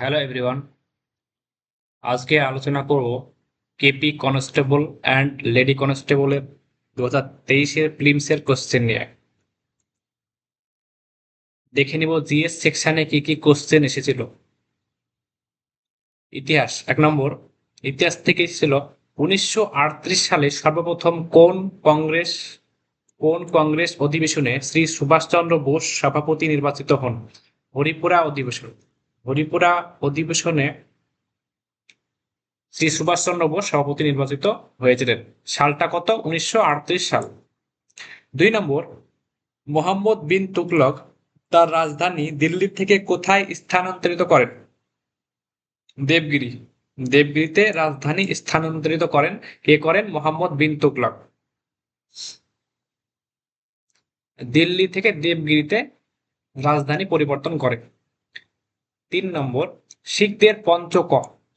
Hello everyone আজকে আলোচনা করব কেপি কনস্টেবল অ্যান্ড লেডি কনস্টেবলের দু হাজার তেইশের প্রিলিমসের কোশ্চেন নিয়ে। দেখে নিব জিএস সেকশনে কি কি কোশ্চেন এসেছিল। ইতিহাস, এক নম্বর, ইতিহাস থেকে এসেছিল উনিশশো আটত্রিশ সালে সর্বপ্রথম কোন কংগ্রেস কোন কংগ্রেস অধিবেশনে শ্রী সুভাষচন্দ্র বোস সভাপতি নির্বাচিত হন? হরিপুরা অধিবেশন। হরিপুরা অধিবেশনে শ্রী সুভাষচন্দ্র বোস সভাপতি নির্বাচিত হয়েছিলেন। সালটা কত? উনিশশো আটত্রিশ সাল। দুই নম্বর, মোহাম্মদ বিন তুগলক তার রাজধানী দিল্লি থেকে কোথায় স্থানান্তরিত করেন? দেবগিরি। দেবগিরিতে রাজধানী স্থানান্তরিত করেন। কে করেন? মোহাম্মদ বিন তুগলক। দিল্লি থেকে দেবগিরিতে রাজধানী পরিবর্তন করেন। তিন নম্বর, শিখদের পঞ্চক।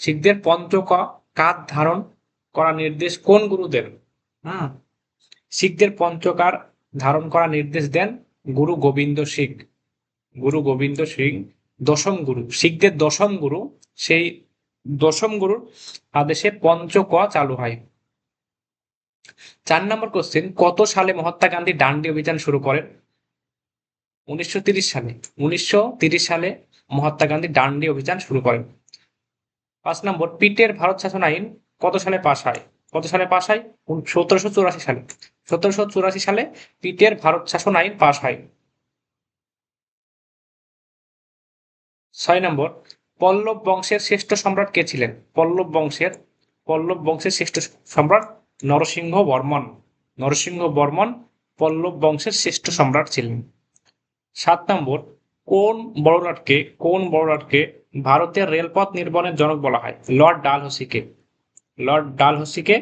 শিখদের পঞ্চক কার ধারণ করা নির্দেশ কোন গুরুদেব? হ্যাঁ শিখদের পঞ্চকার ধারণ করা নির্দেশ দেন গুরু গোবিন্দ সিং। গুরু গোবিন্দ সিং দশম গুরু। শিখদের দশম গুরু, সেই দশম গুরুর আদেশে পঞ্চক চালু হয়। চার নম্বর কোশ্চেন কত সালে মহাত্মা গান্ধী ডান্ডি অভিযান শুরু করেন? উনিশশো সালে। উনিশশো সালে মহাত্মা গান্ধী ডান্ডি অভিযান শুরু করেন। পাঁচ নম্বর, পিটের ভারত শাসন আইন কত সালে পাশ হয়? কত সালে পাশ হয়? সতেরোশো চুরাশি সালে। সতেরোশো চুরাশি সালে পিটের ভারত শাসন আইন পাশ হয়। ছয় নম্বর, পল্লব বংশের শ্রেষ্ঠ সম্রাট কে ছিলেন? পল্লব বংশের পল্লব বংশের শ্রেষ্ঠ সম্রাট নরসিংহ বর্মন। নরসিংহ বর্মন পল্লব বংশের শ্রেষ্ঠ সম্রাট ছিলেন। সাত নম্বর কোন বড়লাটকে কোন বড়লাটকে ভারতের রেলপথ নির্মাণের জনক বলা হয়? লর্ড ডালহসিকে। লর্ড ডালহসিকে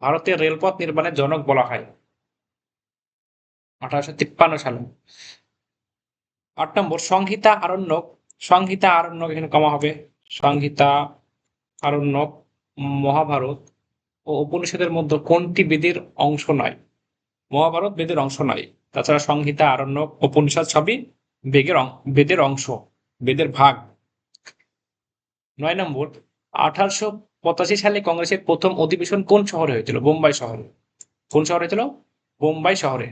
ভারতের রেলপথ নির্মাণের জনক বলা হয়। আঠারোশো তিপ্পান্ন সালে। আট নম্বর, সংহিতা আরণ্যক। সংহিতা আরণ্যক এখানে কমা হবে। সংহিতা আরণ্যক মহাভারত ও উপনিষদের মধ্যে কোনটি বেদের অংশ নয়? মহাভারত বেদের অংশ নয়। তাছাড়া সংহিতা আরণ্যক, উপনিষদ সবই বেগের বেদের অংশ, বেদের ভাগ। নয় নম্বর, আঠারোশো পঁচাশি সালে কংগ্রেসের প্রথম অধিবেশন কোন শহরে হয়েছিল? বোম্বাই শহরে। কোন শহরে হয়েছিল? বোম্বাই শহরে।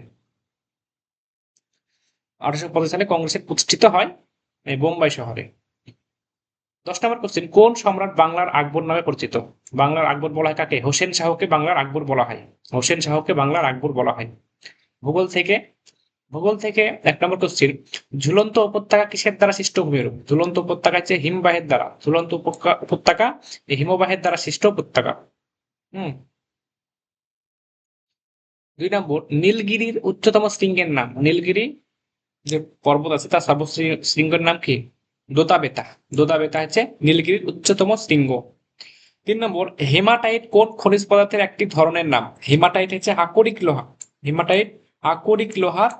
আঠারোশো পঁচাশি সালে কংগ্রেসের প্রতিষ্ঠিত হয় বোম্বাই শহরে। দশ নম্বর কোশ্চেন কোন সম্রাট বাংলার আকবর নামে পরিচিত? বাংলার আকবর বলা হয় কাকে? হোসেন শাহকে বাংলার আকবর বলা হয়। হোসেন শাহকে বাংলার আকবর বলা হয়। ভূগোল থেকে ভূগোল থেকে এক নম্বর কোশ্চিন ঝুলন্ত উপত্যকা কিসের দ্বারা সৃষ্ট ভূমিরূপ ঝুলন্ত উপত্যকা হচ্ছে হিমবাহের দ্বারা। ঝুলন্ত উপত্যকা হিমবাহের দ্বারা সৃষ্ট উপত্যকা। হম। দুই নম্বর, নীলগিরির উচ্চতম শৃঙ্গের নাম। নীলগিরি যে পর্বত আছে, তার শৃঙ্গের নাম কি? দোতাবেতা। দোতাবেতা হচ্ছে নীলগিরির উচ্চতম শৃঙ্গ। তিন নম্বর, হেমাটাইট কোন খনিজ পদার্থের একটি ধরনের নাম? হেমাটাইট হচ্ছে আকরিক লোহা। হেমাটাইট আকরিক লোহার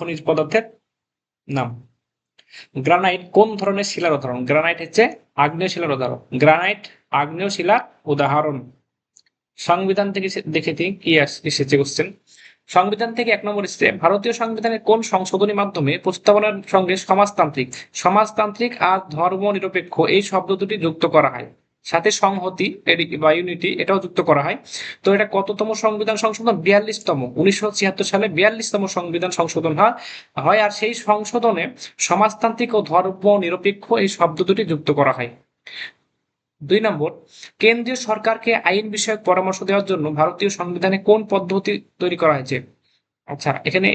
খনিজ পদার্থের নাম। গ্রানাইট কোন ধরনের শিলার উদাহরণ? গ্রানাইট হচ্ছে আগ্নেয় শিলার উদাহরণ। গ্রানাইট আগ্নেয় শিলার উদাহরণ। সংবিধান থেকে দেখে কি এসেছে কোশ্চেন সংবিধান থেকে এক নম্বর এসেছে, ভারতীয় সংবিধানের কোন সংশোধনী মাধ্যমে প্রস্তাবনার সঙ্গে সমাজতান্ত্রিক সমাজতান্ত্রিক আর ধর্ম নিরপেক্ষ এই শব্দ দুটি যুক্ত করা হয়? সাথে সংহতি বা ইউনিটি এটাও যুক্ত করা হয়। তো এটা কততম সংবিধান সংশোধন? বিয়াল্লিশতম। উনিশশো ছিয়াত্তর সালে বিয়াল্লিশতম সংবিধান সংশোধন হয় আর সেই সংশোধনে সমাজতান্ত্রিক ও ধর্ম নিরপেক্ষ এই শব্দ দুটি যুক্ত করা হয়। দুই নম্বর, কেন্দ্রীয় সরকারকে আইন বিষয়ক পরামর্শ দেওয়ার জন্য ভারতীয় সংবিধানে কোন পদ্ধতি তৈরি করা হয়েছে? আচ্ছা এখানে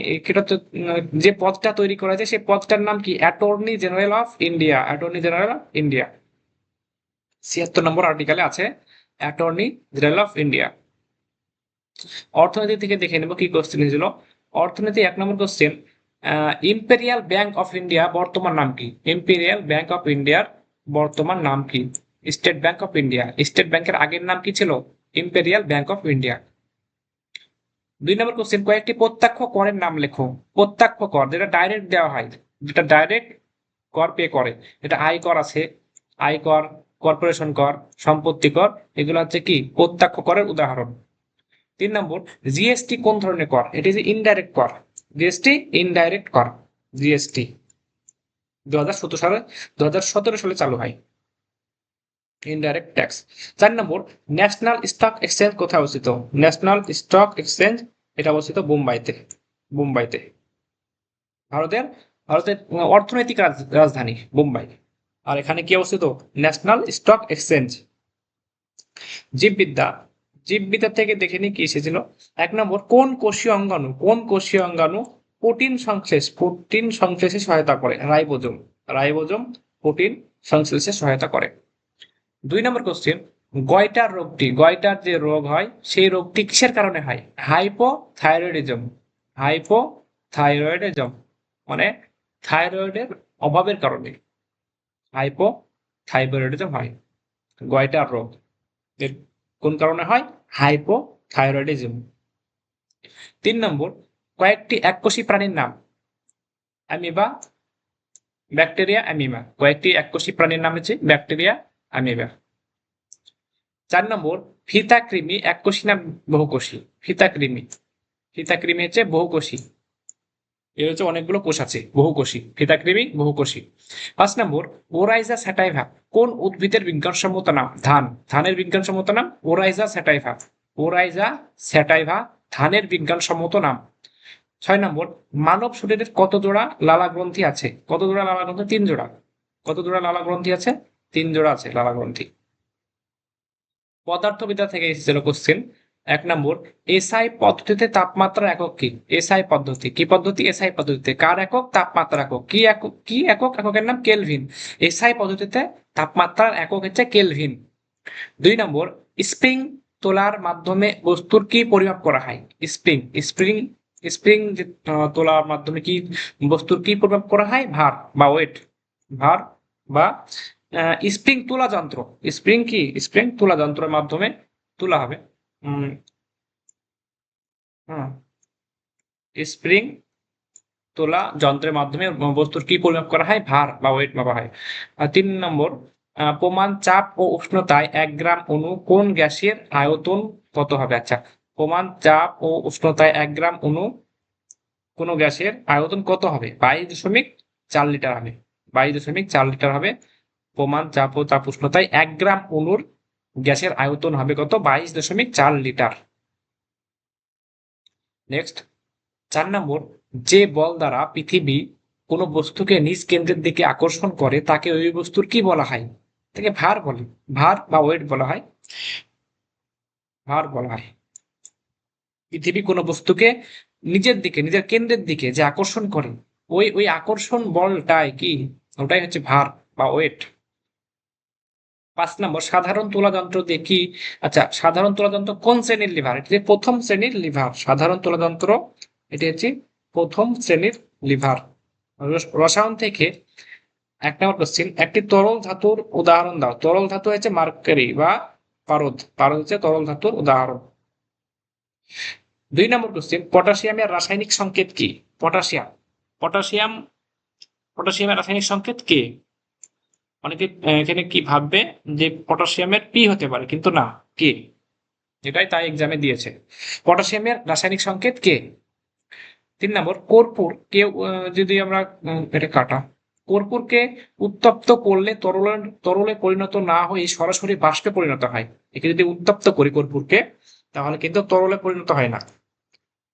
যে পদটা তৈরি করা হয়েছে, সেই পদটার নাম কি? Attorney general of India attorney general of India ছিয়াত্তর নম্বর আর্টিকেলে আছে অ্যাটর্নি জেনারেল অফ ইন্ডিয়া অর্থনীতি থেকে দেখে নেব কি কোশ্চেন হয়েছিল। অর্থনীতি এক নম্বর question imperial bank of India বর্তমান নাম কি? ইম্পেরিয়াল ব্যাংক অফ ইন্ডিয়ার বর্তমান নাম কি? State bank of India state ব্যাংকের আগের নাম কি ছিল? ইম্পেরিয়াল ব্যাংক অফ ইন্ডিয়া দুই নম্বর কোশ্চেন কয়েকটি প্রত্যক্ষ করের নাম লেখো। প্রত্যক্ষ কর, যেটা ডাইরেক্ট দেওয়া হয়, যেটা ডাইরেক্ট কর পে করে। এটা আয় কর আছে। আয় কর কর্পোরেশন কর, সম্পত্তি কর, এগুলো হচ্ছে কি? প্রত্যক্ষ করের উদাহরণ। তিন নম্বর, জিএসটি কোন ধরনের কর? এটি যে ইনডাইরেক্ট কর। জিএসটি ইনডাইরেক্ট কর। জিএসটি। দু হাজার সতেরো সালে দু হাজার সতেরো সালে চালু হয়। ইনডাইরেক্ট ট্যাক্স চার নম্বর ন্যাশনাল স্টক এক্সচেঞ্জ কোথায় অবস্থিত? ন্যাশনাল স্টক এক্সচেঞ্জ এটা অবস্থিত মুম্বাইতে মুম্বাইতে ভারতের ভারতের অর্থনৈতিক রাজ- রাজধানী মুম্বাই আর এখানে কি অবস্থিত? ন্যাশনাল স্টক এক্সচেঞ্জ জীববিদ্যা। জীববিদ্যা থেকে দেখে নিই কি এসেছিল। এক নম্বর, কোন কোষীয় অঙ্গাণু, কোন কোষীয় অঙ্গাণু প্রোটিন সংশ্লেষ, প্রোটিন সংশ্লেষে সহায়তা করে? রাইবোজোম। রাইবোজোম প্রোটিন সংশ্লেষে সহায়তা করে। দুই নম্বর কোশ্চেন গয়টার রোগটি, গয়টার যে রোগ হয়, সেই রোগটি কিসের কারণে হয়? হাইপোথাইরয়েডিজম হাইপোথাইরয়েডিজম মানে থাইরয়েডের অভাবের কারণে। হাইপো থাইরয়েডিজম হয়। গয়টার রোগ। কোন কারণে হয়? হাইপো থাইরয়েডিজম তিন নম্বর, কয়েকটি এককোষী প্রাণীর নাম। অ্যামিবা, ব্যাকটেরিয়া অ্যামিবা কয়েকটি এককোষী প্রাণীর নাম হচ্ছে ব্যাকটেরিয়া অ্যামিবা চার নম্বর, ফিতাকৃমি এককোষী না বহুকোষী? ফিতাকৃমি। ফিতাকৃমি হচ্ছে বহুকোষী। এর হচ্ছে অনেকগুলো কোষ আছে, বহুকোষী, ফিতাকৃমি, বহুকোষী। পাঁচ নম্বর, ওরাইজা স্যাটাইভা, কোন উদ্ভিদের বিজ্ঞানসম্মত নাম? ধান। ধানের বিজ্ঞানসম্মত নাম? ওরাইজা স্যাটাইভা। ওরাইজা স্যাটাইভা, ধানের বিজ্ঞানসম্মত নাম। ছয় নম্বর, মানব শরীরের কত জোড়া লালা গ্রন্থি আছে? কত জোড়া লালা গ্রন্থি? তিন জোড়া। কত জোড়া লালা গ্রন্থি আছে? তিন জোড়া আছে, লালা গ্রন্থি। পদার্থবিদ্যা থেকে এসেছিল কোশ্চেন এক নম্বর, এসআই পদ্ধতিতে তাপমাত্রা একক কি? এসআই পদ্ধতি, কি পদ্ধতি? এসআই পদ্ধতিতে কার একক? তাপমাত্রা একক। কি একক? কি একক? এককের নাম কেলভিন। এসআই পদ্ধতিতে তাপমাত্রার একক হচ্ছে কেলভিন। দুই নম্বর, স্প্রিং তোলার মাধ্যমে বস্তুর কি পরিমাপ করা হয়? স্প্রিং স্প্রিং স্প্রিং তোলার মাধ্যমে কি বস্তুর কি পরিমাপ করা হয়? ভার বা ওয়েট। ভার বা স্প্রিং তোলা যন্ত্র। স্প্রিং কি? স্প্রিং তোলা যন্ত্রের মাধ্যমে তোলা হবে। স্প্রিং তোলা যন্ত্রের মাধ্যমে বস্তুর কি পরিমাপ করা হয়? ভার বা ওয়েট মাপা হয়। তিন নম্বর প্রমাণ চাপ ও উষ্ণতায় এক গ্রাম অণু কোন গ্যাসের আয়তন কত হবে? আচ্ছা প্রমাণ চাপ ও উষ্ণতায় এক গ্রাম অণু কোন গ্যাসের আয়তন কত হবে? বাইশ দশমিক চার লিটার হবে। বাইশ দশমিক চার লিটার হবে। প্রমাণ চাপ ও চাপ উষ্ণতায় এক গ্রাম অণুর গ্যাসের আয়তন হবে কত? বাইশ দশমিক চার লিটার। নেক্সট চার নম্বর, যে বল দ্বারা পৃথিবী কোনো বস্তুকে নিজ কেন্দ্রের দিকে আকর্ষণ করে, তাকে ওই বস্তুর কি বলা হয়? তাকে ভার বলে, ভার বা ওয়েট বলা হয়। ভার বলা হয়। পৃথিবী কোনো বস্তুকে নিজের দিকে, নিজের কেন্দ্রের দিকে যে আকর্ষণ করে, ওই ওই আকর্ষণ বলটাই কি? ওটাই হচ্ছে ভার বা ওয়েট। পাঁচ নম্বর, সাধারণ তুলা যন্ত্র দিয়ে কি? আচ্ছা সাধারণ তুলা যন্ত্র কোন শ্রেণির লিভার? এটি প্রথম শ্রেণির লিভার। সাধারণ তুলা যন্ত্র এটি হচ্ছে প্রথম শ্রেণির লিভার। রস- রসায়ন থেকে এক নম্বর কোশ্চিন একটি তরল ধাতুর উদাহরণ দাও। তরল ধাতু হচ্ছে মার্কারি বা পারদ। পারদ হচ্ছে তরল ধাতুর উদাহরণ। দুই নম্বর কোশ্চিন পটাশিয়ামের রাসায়নিক সংকেত কি? পটাশিয়াম। পটাশিয়াম, পটাশিয়ামের রাসায়নিক সংকেত কি? অনেকে এখানে কি ভাববে যে পটাশিয়ামের পি হতে পারে, কিন্তু না কে এটাই তাই এক্সামে দিয়েছে। পটাশিয়ামের রাসায়নিক সংকেত কে তিন নম্বর, কর্পূর কে যদি আমরা এটা কাটা কর্পূরকে উত্তপ্ত করলে তরলে তরলে পরিণত না হয়ে সরাসরি বাষ্পে পরিণত হয়। একে যদি উত্তপ্ত করি কর্পূরকে তাহলে কিন্তু তরলে পরিণত হয় না।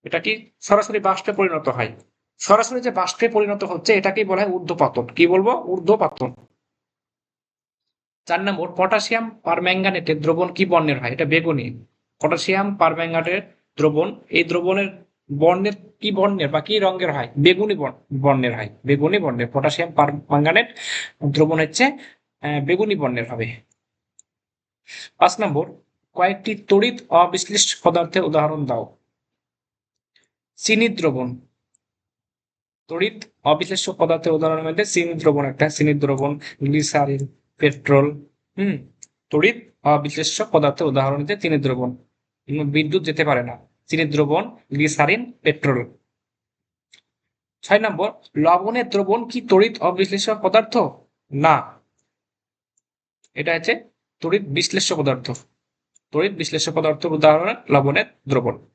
এটা কি সরাসরি বাষ্পে পরিণত হয়? সরাসরি যে বাষ্পে পরিণত হচ্ছে, এটাকেই বলা হয় ঊর্ধ্বপাতন। কি বলব? ঊর্ধ্বপাতন। চার নম্বর, পটাশিয়াম পারম্যাঙ্গানেটের দ্রবণ কি বর্ণের হয়? এটা বেগুনি। পটাশিয়াম পারম্যাঙ্গানেটের দ্রবণ, এই দ্রবণের বর্ণের কি বর্ণের বা কি রঙের হয়? বেগুনি বর্ণের হয়। বেগুনি বর্ণের, পটাশিয়াম পারম্যাঙ্গানেট দ্রবণ হচ্ছে বেগুনি বর্ণের হবে। পাঁচ নম্বর, কয়েকটি তড়িৎ অবিশ্লিষ্ট পদার্থের উদাহরণ দাও। চিনি দ্রবণ। তড়িৎ অবিশ্লেষ্য পদার্থের উদাহরণের মধ্যে চিনি দ্রবণ একটা। চিনি দ্রবণ, গ্লিসারিন পেট্রোল, হুম, তড়িৎ অবিশ্লেষ্য পদার্থের উদাহরণ হচ্ছে চিনি দ্রবণ বিদ্যুৎ যেতে পারে না। চিনি দ্রবণ, গ্লিসারিন, পেট্রোল। ছয় নম্বর, লবণের দ্রবণ কি তড়িৎ অবিশ্লেষ্য পদার্থ? না। এটা হচ্ছে তড়িৎ বিশ্লেষ্য পদার্থ। তড়িৎ বিশ্লেষ্য পদার্থের উদাহরণ, লবণের দ্রবণ।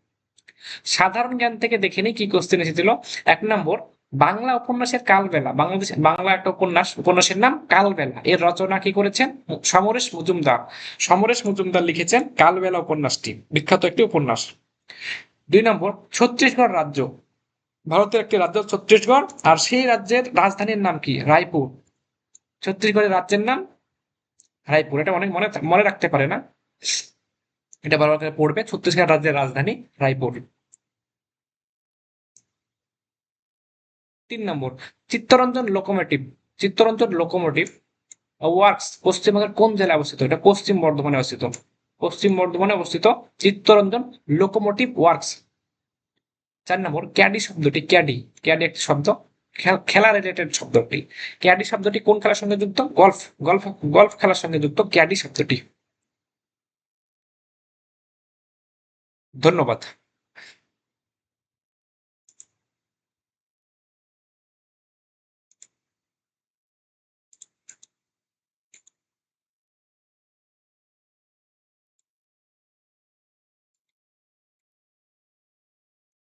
সাধারণ জ্ঞান থেকে দেখে নিই কি কোশ্চেন এসেছিল। এক নম্বর বাংলা উপন্যাসের কালবেলা, বাংলাদেশ বাংলা একটা উপন্যাস, উপন্যাসের নাম কালবেলা। এর রচনা কি করেছেন? সমরেশ মজুমদার। সমরেশ মজুমদার লিখেছেন কালবেলা উপন্যাসটি। বিখ্যাত একটি উপন্যাস। দুই নম্বর, ছত্তিশগড় রাজ্য। ভারতের একটি রাজ্য ছত্তিশগড়, আর সেই রাজ্যের রাজধানীর নাম কি? রায়পুর। ছত্তিশগড়ের রাজ্যের নাম রায়পুর। এটা অনেক মনে মনে রাখতে পারে না? এটা বারবার করে পড়বে। ছত্তিশগড় রাজ্যের রাজধানী রায়পুর। তিন নম্বর, Chittaranjan locomotive Chittaranjan locomotive works পশ্চিমবঙ্গের কোন জেলায় অবস্থিত? এটা পশ্চিম বর্ধমানে অবস্থিত। পশ্চিম বর্ধমানে অবস্থিত চিত্তরঞ্জন লোকোমোটিভ ওয়ার্কস চার নম্বর, ক্যাডি শব্দটি ক্যাডি। ক্যাডি একটি শব্দ, খেলা রিলেটেড শব্দটি। ক্যাডি শব্দটি কোন খেলার সঙ্গে যুক্ত? গলফ গলফ গলফ খেলার সঙ্গে যুক্ত ক্যাডি শব্দটি। ধন্যবাদ।